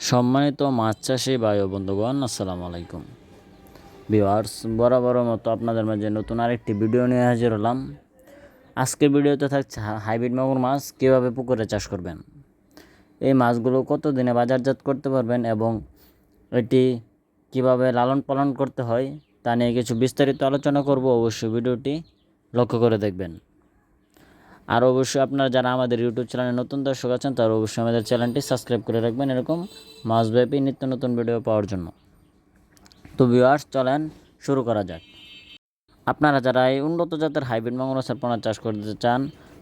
সম্মানিত মাছ চাষি বায়ু বন্ধুগণ, আসসালামু আলাইকুম। ভিওয়ার্স বরাবর মতো আপনাদের মাঝে নতুন আরেকটি ভিডিও নিয়ে হাজির হলাম। আজকের ভিডিওতে থাকছে হাইব্রিড মাগুর মাছ কীভাবে পুকুরে চাষ করবেন। এই মাছগুলো কত দিনে বাজারজাত করতে পারবেন এবং এটি কীভাবে লালন পালন করতে হয় তা নিয়ে কিছু বিস্তারিত আলোচনা করব। অবশ্যই ভিডিওটি লক্ষ্য করে দেখবেন। আর অবশ্যই আপনারা যারা আমাদের ইউটিউব চ্যানেলে নতুন দর্শক আছেন, তারা অবশ্যই আমাদের চ্যানেলটি সাবস্ক্রাইব করে রাখবেন এরকম মাছব্যাপী নিত্য নতুন ভিডিও পাওয়ার জন্য। তো ভিউয়ার্স চলেন শুরু করা যাক। আপনারা যারা এই উন্নত জাতের হাইব্রিড মাগুর পোনা চাষ করতে চান,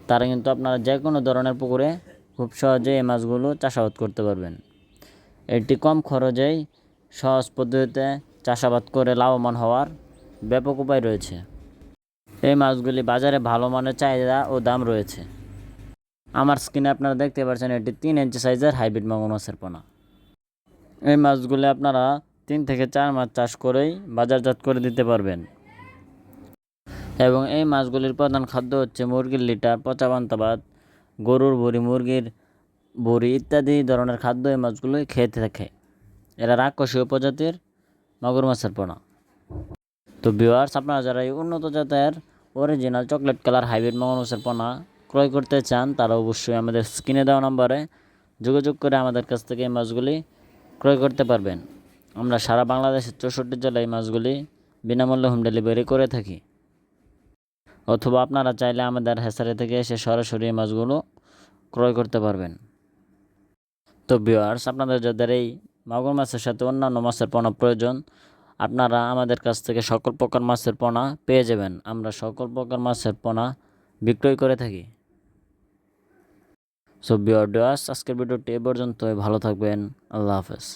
তারা কিন্তু আপনারা যে কোনো ধরনের পুকুরে খুব সহজে এই মাছগুলো চাষাবাদ করতে পারবেন। এটি কম খরচেই সহজ পদ্ধতিতে চাষাবাদ করে লাভবান হওয়ার ব্যাপক উপায় রয়েছে। এই মাছগুলি বাজারে ভালো মানের চাহিদা ও দাম রয়েছে। আমার স্ক্রিনে আপনারা দেখতে পাচ্ছেন, এটি তিন ইঞ্চি সাইজের হাইব্রিড মাগুর মাছের পোনা। এই মাছগুলি আপনারা তিন থেকে চার মাছ চাষ করেই বাজারজাত করে দিতে পারবেন। এবং এই মাছগুলির প্রধান খাদ্য হচ্ছে মুরগির লিটার পচা পান্তা গরুর ভুড়ি, মুরগির ভুড়ি ইত্যাদি ধরনের খাদ্য এই মাছগুলোই খেতে থাকে। এরা রাক্ষসীয় প্রজাতির মাগুর মাছের পোনা। তো ভিউয়ার্স, আপনারা যারা এই উন্নত জাতের অরিজিনাল চকলেট কালার হাইব্রিড মাগুর মাছের পোনা ক্রয় করতে চান, তারা অবশ্যই আমাদের স্ক্রিনে দেওয়া নম্বরে যোগাযোগ করে আমাদের কাছ থেকে এই মাছগুলি ক্রয় করতে পারবেন। আমরা সারা বাংলাদেশের চৌষট্টি জেলায় এই মাছগুলি বিনামূল্যে হোম ডেলিভারি করে থাকি। অথবা আপনারা চাইলে আমাদের হেসারি থেকে এসে সরাসরি এই মাছগুলো ক্রয় করতে পারবেন। তো ভিউয়ার্স আপনাদের যাদের এই মাগুর মাছের সাথে অন্যান্য মাছের পোনা প্রয়োজন আপনারা আমাদের কাছ থেকে সকল প্রকার মাছের পোনা পেয়ে যাবেন। আমরা সকল প্রকার মাছের পোনা বিক্রয় করে থাকি। সো ভিউয়ার্স আজকের ভিডিওটি এ পর্যন্তই। ভালো থাকবেন। আল্লাহ হাফেজ।